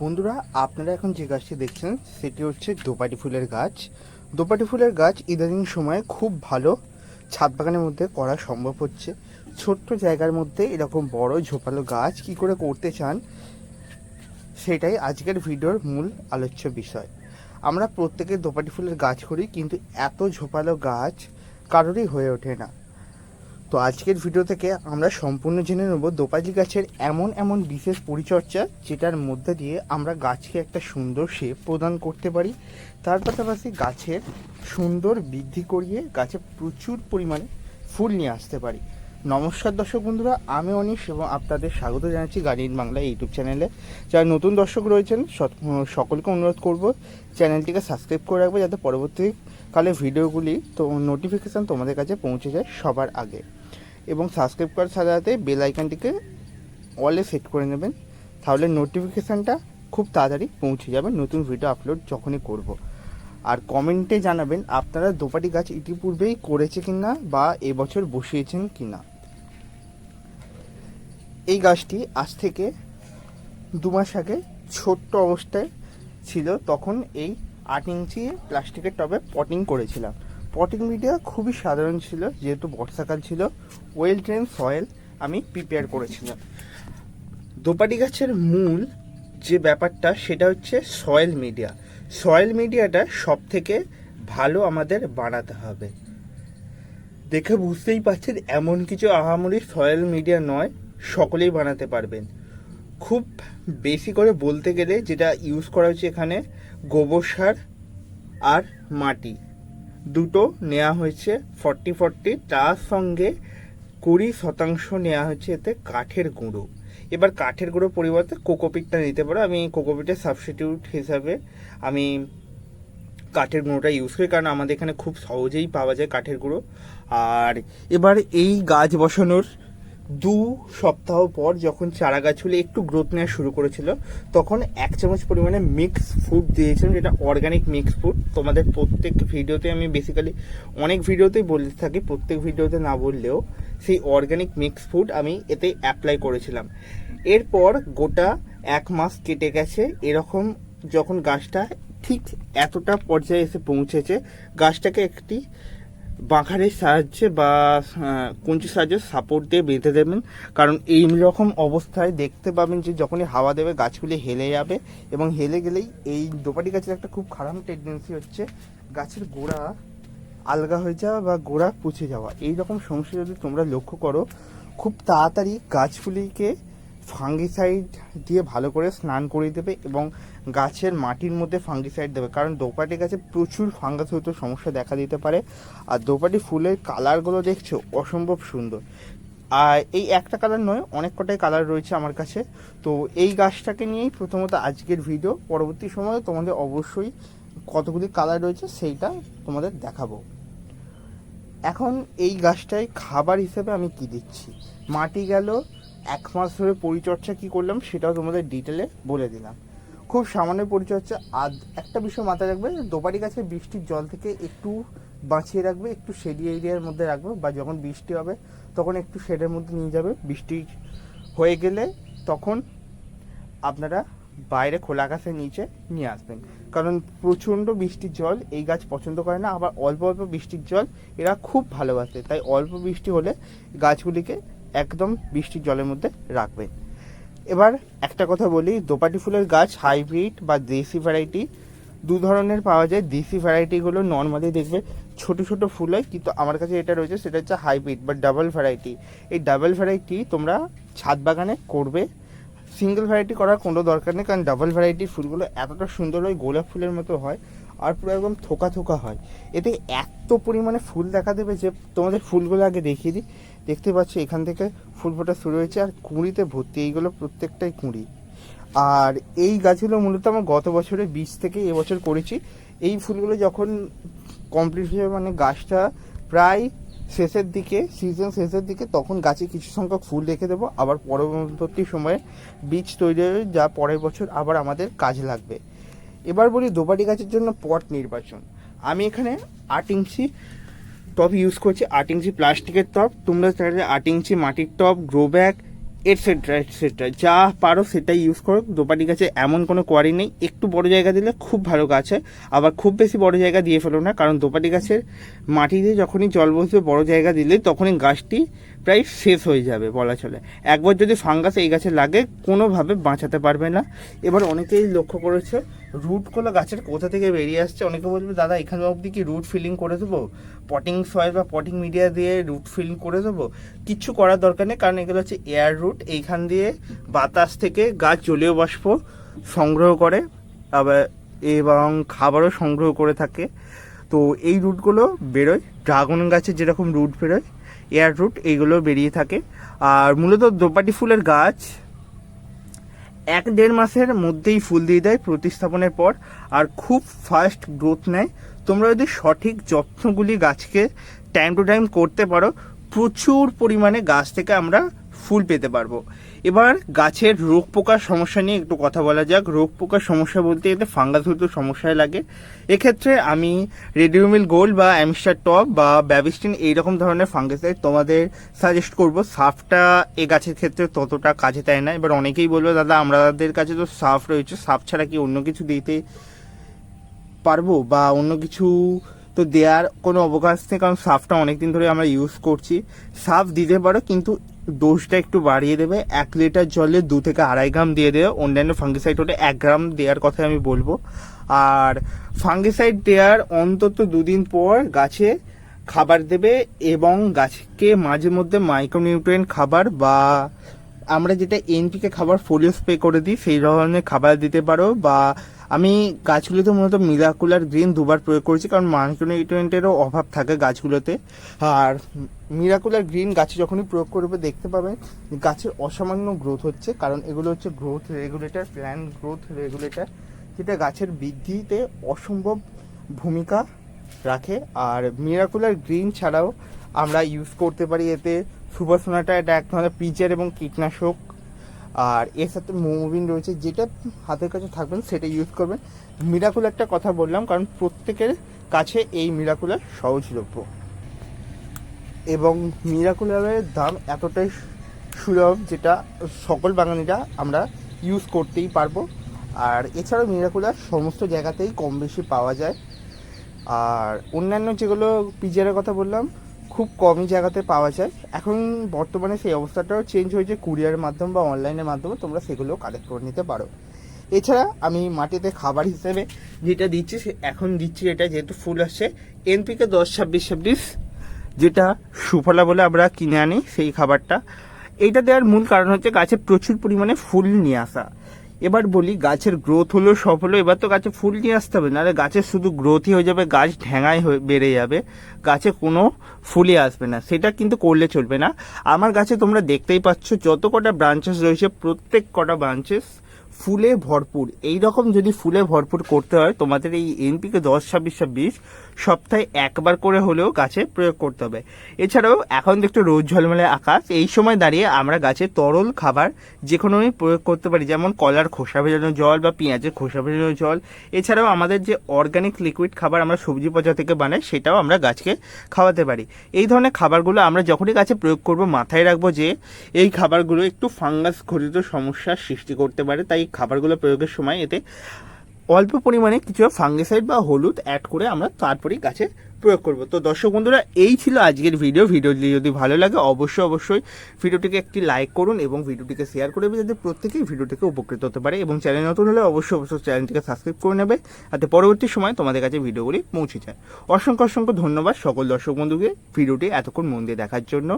বন্ধুরা, আপনারা এখন যে গাছটি দেখছেন, সেটি হচ্ছে দোপাটি ফুলের গাছ। দোপাটি ফুলের গাছ ইদানিং সময়ে খুব ভালো ছাদ বাগানের মধ্যে করা সম্ভব হচ্ছে। ছোট্ট জায়গার মধ্যে এরকম বড় ঝোপালো গাছ কি করে করতে চান, সেটাই আজকের ভিডিওর মূল আলোচ্য বিষয়। আমরা প্রত্যেকে দোপাটি ফুলের গাছ করি, কিন্তু এত ঝোপালো গাছ কারোরই হয়ে ওঠে না। তো আজকের ভিডিও থেকে আমরা সম্পূর্ণ জেনে নেব দোপাটি গাছের এমন এমন বিশেষ পরিচর্যা যেটার মধ্যে দিয়ে আমরা গাছকে একটা সুন্দর শেপ প্রদান করতে পারি। তার পাশাপাশি গাছের সুন্দর বৃদ্ধি করিয়ে গাছে প্রচুর পরিমাণে ফুল নিয়ে আসতে পারি। নমস্কার দর্শক বন্ধুরা, আমি অনিশ এবং আপনাদের স্বাগত জানাচ্ছি গার্ডিয়ান বাংলা ইউটিউব চ্যানেলে। যারা নতুন দর্শক রয়েছেন সকলকে অনুরোধ করব চ্যানেলটিকে সাবস্ক্রাইব করে রাখবে যাতে পরবর্তীকালে ভিডিওগুলি তো নোটিফিকেশান তোমাদের কাছে পৌঁছে যায় সবার আগে। এবং সাবস্ক্রাইব করার সাথে সাথে বেল আইকনটিকে অলে সেট করে নেবেন। তাহলে নোটিফিকেশানটা খুব তাড়াতাড়ি পৌঁছে যাবে নতুন ভিডিও আপলোড যখনই করব। আর কমেন্টে জানাবেন আপনারা দোপাটি গাছ ইতিপূর্বেই করেছে কি না বা এবছর বসিয়েছেন কি না এই গাছটি আজ থেকে দু মাস আগে ছোট্ট অবস্থায় ছিল, তখন এই আট ইঞ্চি প্লাস্টিকের টবে পটিং করেছিলাম। পটিং মিডিয়া খুবই সাধারণ ছিল, যেহেতু বর্ষাকাল ছিল। ওয়েল ট্রেন সয়েল আমি প্রিপেয়ার করেছিলাম। দোপাটি গাছের মূল যে ব্যাপারটা, সেটা হচ্ছে সয়েল মিডিয়া সয়েল মিডিয়াটা সব থেকে ভালো আমাদের বানাতে হবে। দেখে বুঝতেই পারছেন, এমন কিছু আহামরি সয়েল মিডিয়া নয়, সকলেই বানাতে পারবেন। খুব বেশি করে বলতে গেলে যেটা ইউজ করা হচ্ছে এখানে গোবর সার আর মাটি। দুটো নেওয়া হয়েছে ফর্টি ফর্টি তার সঙ্গে কুড়ি শতাংশ নেওয়া হয়েছে এতে কাঠের গুঁড়ো। এবার কাঠের গুঁড়ো পরিবর্তে কোকোপিটটা নিতে পারো। আমি কোকোপিটের সাবস্টিটিউট হিসাবে আমি কাঠের গুঁড়োটা ইউজ করি, কারণ আমাদের এখানে খুব সহজেই পাওয়া যায় কাঠের গুঁড়ো। আর এবার এই গাছ বসানোর দু সপ্তাহ পর যখন চারা গাছগুলি একটু গ্রোথ নেওয়া শুরু করেছিল, তখন এক চামচ পরিমাণে মিক্স ফুড দিয়েছিলাম, যেটা অর্গানিক মিক্স ফুড তোমাদের প্রত্যেক ভিডিওতে আমি বেসিক্যালি অনেক ভিডিওতেই বলতে থাকি, প্রত্যেক ভিডিওতে না বললেও সেই অর্গানিক মিক্স ফুড আমি এতে অ্যাপ্লাই করেছিলাম। এরপর গোটা এক মাস কেটে গেছে, এরকম যখন গাছটা ঠিক এতটা পর্যায়ে এসে পৌঁছেছে, গাছটাকে একটি বাঁখারের সাহায্যে বা কঞ্চির সাহায্যে সাপোর্ট দিয়ে বেঁধে দেবেন। কারণ এই রকম অবস্থায় দেখতে পাবেন যে যখনই হাওয়া দেবে, গাছগুলি হেলে যাবে এবং হেলে গেলেই এই দোপাটি গাছের একটা খুব খারাপ টেন্ডেন্সি হচ্ছে। গাছের গোড়া আলগা হয়ে যাওয়া বা গোড়া পচে যাওয়া। এই রকম সমস্যা যদি তোমরা লক্ষ্য করো, খুব তাড়াতাড়ি গাছগুলিকে ফাঙ্গিসাইড দিয়ে ভালো করে স্নান করিয়ে দেবে এবং গাছের মাটির মধ্যে ফাঙ্গিসাইড দেবে। কারণ দোপাটি গাছে প্রচুর ফাঙ্গাস হয়তো সমস্যা দেখা দিতে পারে। আর দোপাটি ফুলের কালারগুলো দেখছ, অসম্ভব সুন্দর। আর এই একটা কালার নয়, অনেক কটাই কালার রয়েছে আমার কাছে। তো এই গাছটাকে নিয়েই প্রথমত আজকের ভিডিও। পরবর্তী সময়ে তোমাদের অবশ্যই কতগুলি কালার রয়েছে সেইটা তোমাদের দেখাবো। এখন এই গাছটায় খাবার হিসেবে আমি কি দিচ্ছি? মাটি গেল এক মাস ধরে পরিচর্যা কি করলাম সেটাও তোমাদের ডিটেলে বলে দিলাম। খুব সামান্য পরিচর্যা, আর একটা বিষয় মাথায় রাখবে দোপাটি গাছে বৃষ্টির জল থেকে একটু বাঁচিয়ে রাখবে, একটু শেডি এরিয়ার মধ্যে রাখবে, বা যখন বৃষ্টি হবে তখন একটু শেডের মধ্যে নিয়ে যাবে। বৃষ্টি হয়ে গেলে তখন আপনারা বাইরে খোলা আকাশের নিচে নিয়ে আসবেন। কারণ প্রচণ্ড বৃষ্টির জল, এই গাছ পছন্দ করে না, আবার অল্প অল্প বৃষ্টির জল এরা খুব ভালোবাসে। তাই অল্প বৃষ্টি হলে গাছগুলিকে একদম বৃষ্টির জলের মধ্যে রাখবেন এবার একটা কথা বলি, দোপাটি ফুলের গাছ, হাইব্রিড বা দেশি ভ্যারাইটি, দু ধরনের পাওয়া যায়। দেশি ভ্যারাইটিগুলো নর্মালি দেখবে ছোট ছোট ফুল হয়, কিন্তু আমার কাছে এটা রয়েছে সেটা হচ্ছে হাইব্রিড বা ডাবল ভ্যারাইটি। এই ডাবল ভ্যারাইটি তোমরা ছাদ বাগানে করবে। সিঙ্গেল ভ্যারাইটি করার কোনো দরকার নেই, কারণ ডাবল ভ্যারাইটির ফুলগুলো এতটা সুন্দর হয়, গোলাপ ফুলের মতো হয়, আর পুরো একদম থোকা থোকা হয়। এতে এত পরিমাণে ফুল দেখা দেবে যে তোমাদের ফুলগুলো আগে দেখিয়ে দিই। দেখতে পাচ্ছ এখান থেকে ফুল ফোটা শুরু হয়েছে আর কুঁড়িতে ভর্তি, এইগুলো প্রত্যেকটাই কুঁড়ি। আর এই গাছগুলো মূলত আমার গত বছরের বীজ থেকে এবছর করেছি। এই ফুলগুলো যখন কমপ্লিট হয়ে মানে গাছটা প্রায় শেষের দিকে সিজন শেষের দিকে, তখন গাছে কিছু সংখ্যক ফুল রেখে দেবো। আবার পরবর্তী সময়ে বীজ তৈরি হবে, যা পরের বছর আবার আমাদের কাজে লাগবে। এবার বলি দোপাটি গাছের জন্য পট নির্বাচন। আমি এখানে আট ইঞ্চি টব ইউজ করছি, আট ইঞ্চি প্লাস্টিকের টপ তোমরা চাইলে আট ইঞ্চি মাটির টপ গ্রো ব্যাগ এটসেট্রা এটসেট্রা যা পারো সেটাই ইউজ করো। দোপাটি গাছে এমন কোনো কোয়ারি নেই, একটু বড় জায়গা দিলে খুব ভালো গাছ হয়, আবার খুব বেশি বড় জায়গা দিয়ে ফেলো না, কারণ দোপাটি গাছের মাটিতে যখনই জল বসবে বড় জায়গা দিলে তখনই গাছটি প্রায় শেষ হয়ে যাবে বলা চলে। একবার যদি ফাঙ্গাস এই গাছে লাগে, কোনোভাবে বাঁচাতে পারবে না। এবার অনেকেই লক্ষ্য করেছে রুটগুলো গাছের কোথা থেকে বেরিয়ে আসছে? অনেকে বলবে, দাদা, এখানে অবধি কি রুট ফিলিং করে দেবো? পটিং সয়েল বা পটিং মিডিয়া দিয়ে রুট ফিলিং করে দেবো? কিচ্ছু করার দরকার নেই, কারণ এগুলো হচ্ছে এয়ার রুট এইখান দিয়ে বাতাস থেকে গাছ জলীয় বাষ্প সংগ্রহ করে, আবার এবং খাবারও সংগ্রহ করে থাকে। তো এই রুটগুলো বেরোয়। ড্রাগন গাছের যেরকম রুট বেরোয় এয়ার রুট, এইগুলো বেরিয়ে থাকে। আর মূলত দোপাটি ফুলের গাছ এক দেড় মাসের মধ্যেই ফুল দিয়ে দেয় প্রতিস্থাপনের পর, আর খুব ফাস্ট গ্রোথ নেয়। তোমরা যদি সঠিক যত্নগুলি গাছকে টাইম টু টাইম করতে পারো, প্রচুর পরিমাণে গাছ থেকে আমরা ফুল পেতে পারব। এবার গাছের রোগ পোকার সমস্যা নিয়ে একটু কথা বলা যাক। রোগ পোকার সমস্যা বলতে এতে ফাঙ্গাসজনিত সমস্যায় লাগে। এক্ষেত্রে আমি রেডিওমিল গোল্ড বা অ্যামিস্টার টপ বা ব্যাবিস্টিন এইরকম ধরনের ফাঙ্গাসাইড তোমাদের সাজেস্ট করব। সাফটা এ গাছের ক্ষেত্রে ততটা কাজে দেয় না। এবার অনেকেই বলবে, দাদা আমাদের কাছে তো সাফ রয়েছে। সাফ ছাড়া কি অন্য কিছু দিতে পারব? বা অন্য কিছু তো দেওয়ার কোনো অবকাশ নেই। কারণ সাফটা অনেকদিন ধরে আমরা ইউজ করছি। সাফ দিতে পারো, কিন্তু ডোজটা একটু বাড়িয়ে দেবে। এক লিটার জলে দু থেকে আড়াই গ্রাম দিয়ে দেবে। অন্যান্য ফাঙ্গিসাইড হলে এক গ্রাম দেওয়ার কথা আমি বলব। আর ফাঙ্গিসাইড দেওয়ার অন্তত দুদিন পর গাছে খাবার দেবে এবং গাছকে মাঝে মধ্যে মাইক্রোনিউট্রিয়েন্ট খাবার বা আমরা যেটা এনপিকে খাবার ফোলিও স্প্রে করে দিই, সেই ধরনের খাবার দিতে পারো বা আমি গাছগুলোতে মূলত মিরাকুলার গ্রিন দুবার প্রয়োগ করেছি, কারণ মাইক্রোনিউট্রিয়েন্টেরও অভাব থাকে গাছগুলোতে। আর মিরাকুলার গ্রিন গাছে যখনই প্রয়োগ করবে, দেখতে পাবে গাছের অসামান্য গ্রোথ হচ্ছে, কারণ এগুলো হচ্ছে growth regulator plant growth regulator যেটা গাছের বৃদ্ধিতে অসম্ভব ভূমিকা রাখে। আর মিরাকুলার গ্রিন ছাড়াও আমরা ইউজ করতে পারি এতে সুপারসোনাটা এটা এক ধরনের পিচার এবং কীটনাশক আর এর সাথে মোবিন রয়েছে, যেটা হাতের কাছে থাকবেন, সেটা ইউজ করবেন। মিরাকুলারটা কথা বললাম, কারণ প্রত্যেকের কাছে এই মিরাকুলার সহজলভ্য। এবং মিরাকুলারের দাম এতটাই সুলভ যেটা সকল বাঙালিরা আমরা ইউজ করতেই পারব। আর এছাড়াও মিরাকুলার সমস্ত জায়গাতেই কম বেশি পাওয়া যায়। আর অন্যান্য যেগুলো পিজারের কথা বললাম খুব কমই জায়গাতে পাওয়া যায়। এখন বর্তমানে সেই অবস্থাটাও চেঞ্জ হয়েছে কুরিয়ারের মাধ্যম বা অনলাইনের মাধ্যমে, তোমরা সেগুলো কালেক্ট করে নিতে পারো। এছাড়া আমি মাটিতে খাবার হিসেবে যেটা দিচ্ছি, সে- এখন দিচ্ছি এটা যেহেতু ফুল আসছে এনপিকে দশ ছাব্বিশ ছাব্বিশ, যেটা সুফলা বলে আমরা কিনে আনি সেই খাবারটা। এইটা দেওয়ার মূল কারণ হচ্ছে গাছে প্রচুর পরিমাণে ফুল নিয়ে আসা। এবার বলি গাছের গ্রোথ হলো, সব হলো, এবার তো গাছে ফুল নিয়ে আসতে হবে, নাহলে গাছের শুধু গ্রোথই হয়ে যাবে, গাছ ঢেঙায় হয়ে বেড়ে যাবে, গাছে কোনো ফুলে আসবে না, সেটা কিন্তু করলে চলবে না। আমার গাছে তোমরা দেখতেই পাচ্ছ, যত কটা ব্রাঞ্চেস রয়েছে, প্রত্যেক কটা ব্রাঞ্চেস ফুলে ভরপুর এই রকম যদি ফুলে ভরপুর করতে হয়, তোমাদের এই এনপিকে দশ, ছাব্বিশ ছাব্বিশ সপ্তাহে একবার করে হলেও গাছে প্রয়োগ করতে হবে। এছাড়াও এখন দেখতে রোদ ঝলমলে আকাশ, এই সময় দাঁড়িয়ে আমরা গাছে তরল খাবার যে কোনোই প্রয়োগ করতে পারি, যেমন কলার খোসা ভেজানো জল বা পেঁয়াজের খোসা ভেজানো জল। এছাড়াও আমাদের যে অর্গানিক লিকুইড খাবার আমরা সবজি পচা থেকে বানাই, সেটাও আমরা গাছকে খাওয়াতে পারি। এই ধরনের খাবারগুলো আমরা যখনই গাছে প্রয়োগ করব, মাথায় রাখব যে এই খাবারগুলো একটু ফাঙ্গাস ঘটিত সমস্যার সৃষ্টি করতে পারে, তাই খাবারগুলো প্রয়োগের সময় এতে অল্প পরিমাণে কিছু ফাঙ্গিসাইড বা হলুদ অ্যাড করে আমরা তারপরেই গাছে প্রয়োগ করব। তো দর্শক বন্ধুরা, এই ছিল আজকের ভিডিও ভিডিওটি যদি ভালো লাগে, অবশ্যই অবশ্যই ভিডিওটিকে একটি লাইক করুন এবং ভিডিওটিকে শেয়ার করে দেবে যাতে প্রত্যেকেই ভিডিওটিকে উপকৃত হতে পারে এবং চ্যানেল নতুন হলে অবশ্যই অবশ্যই চ্যানেলটিকে সাবস্ক্রাইব করে নেবে যাতে পরবর্তী সময় তোমাদের কাছে ভিডিওগুলি পৌঁছে যায়। অসংখ্য অসংখ্য ধন্যবাদ সকল দর্শক বন্ধুকে ভিডিওটি এতক্ষণ মন দিয়ে দেখার জন্য।